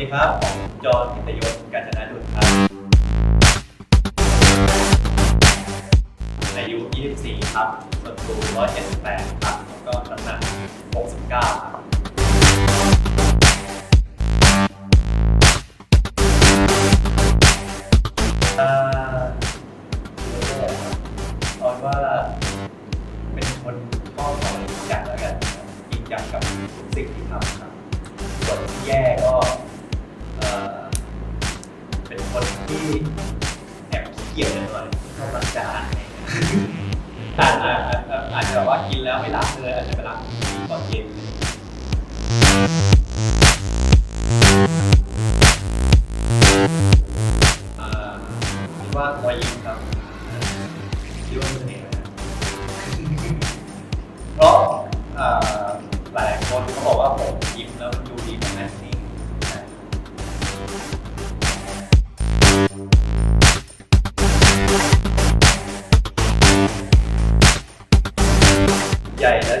ดีครับ จอห์นพิทยศกาญจนาดุลครับอายุ 24 ครับส่วนสูง178 ครับ แล้วก็น้ำหนัก 69 ครับเอ่อเลืองแรกครับอาเป็นว่าเป็นคนชอบของจริงจังแล้วกันครับจริงจังกับสิ่งที่ทำครับ ที่แอบเกียจหน่อยชอบล้างจานอะไรอย่าเราจอาจอาจอาจอาจจะแบบว่ากินแล้วไม่ล้างเลยอาจจะไปล้างตอนเย็น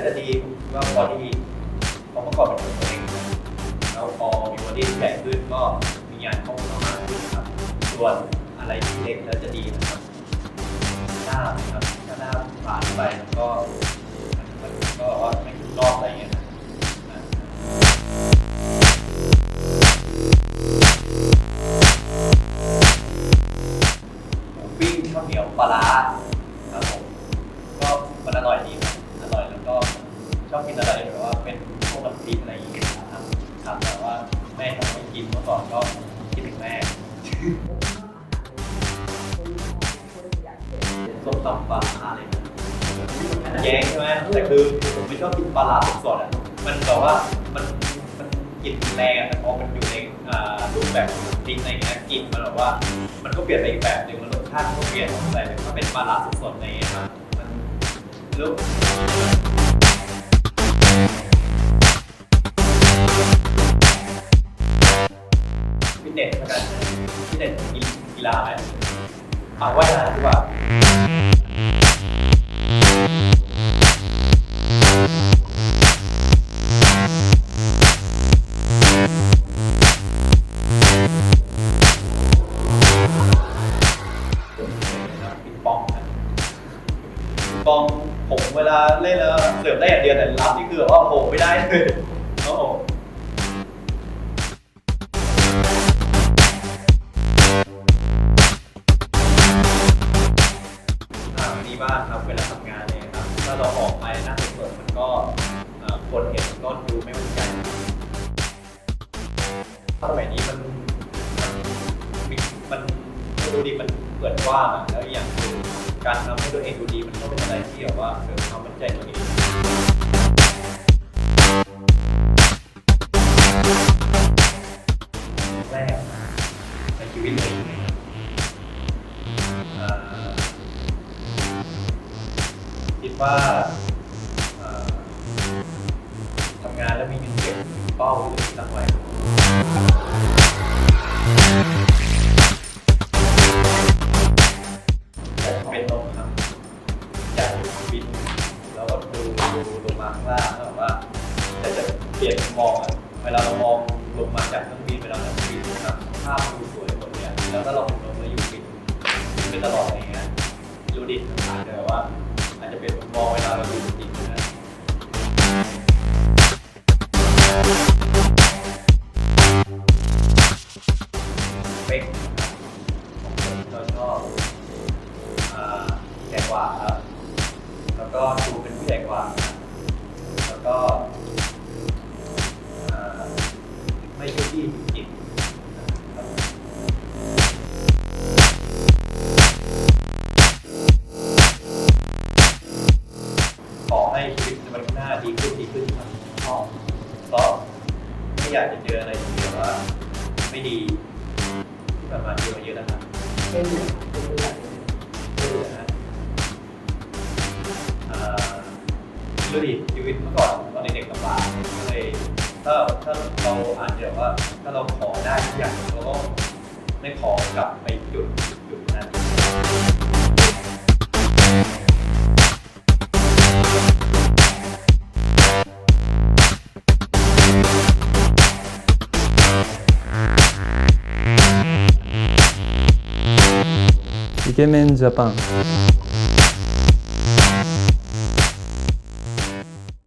จะดีว่าบอดี้เพระกอนเป็นตัวเองแล้วพอมีบอดี้ที่ใหญ่ขึ้นก็มีงานเข้ามามาขึ้นครับ ส่วนอะไรที่เล็กแล้วจะดีนะครับหน้าครับถ้าหน้าผ่านไปก็มันก็แบบว่าไม่รอบอะไรเงี้ยปิ้งข้าวเหนียวปลาร้าครับผมก็มันอร่อยดี ชอบกินอะไรแบบว่าเป็นพวกน้ำพริกอะไรอย่างเงี้ยครับแบบว่าแม่ทำให้กินเมื่อก่อนก็คิดถึงแม่ส้มตำปลาร้าอะไรนะแย้งใช่ไหมแต่คือผมไม่ชอบกินปลาร้าสดๆอะมันแบบว่ามันมันกลิ่นแรงแต่พอมันอยู่ในรูปแบบของน้ำพริกอะไรเงี้ยกลิ่นมันแบบว่ามันก็เปลี่ยนไปอีกแบบหนึ่งมันรสชาติก็เปลี่ยนแต่ถ้าเป็นปลาร้าสดๆอะไรเงี้ยครับมันรู้ อ่าว่ายน้ำดีกว่าปิงปองนะปิงปองผมเวลาเล่นแล้วเสิร์ฟได้อย่างเดียวแต่รับนี่คือแบบว่าโหไม่ได้เลย ทำงานเลยครับ ถ้าเราออกไปหน้าสดมันก็คนเห็นก็ดูไม่มั่นใจสมัยนี้มันมันมีมันดูดีมันเปิดกว้างแล้วอย่างการทำให้ตัวเองดูดีมันก็เป็นอะไรที่แบบว่าเสริมความมั่นใจตัวเอง คิดว่าทำงานแล้วมีเงินเก็บเป้าหรือตั้งไว้แต่เป็นลมครับอยากบินแล้วก็ดูดูลงมาข้างล่างแล้วแบบว่าแต่จะเปลี่ยนมองอะเวลาเรามองลงมาจากเครื่องบินเวลาเราบินนะครับภาพดูสวยหมดเลยอะแล้วก็เราลงมาอยู่บินไปตลอดอย่างเงี้ยดูดิอาจจะแบบว่า อาจจะเป็นมุมมองเวลาเราดูจริงๆนะเป๊กของคนที่เราชอบอ่าใหญ่กว่าครับ แล้วก็ดูเป็นผู้ใหญ่กว่า แล้วก็ ไม่อยากจะเจออะไรที่แบบว่าไม่ดีที่ผ่านมาเจอมาเยอะนะครับเป็นเป็นแบบเจอนะเอ่อดูดิชีวิตเมื่อก่อนตอนเด็กๆลำบากก็เลยถ้าถ้าเราอาจจะแบบว่าถ้าเราขอได้ทุกอย่างเราก็ไม่ขอกลับไปจุด イケメンジャパン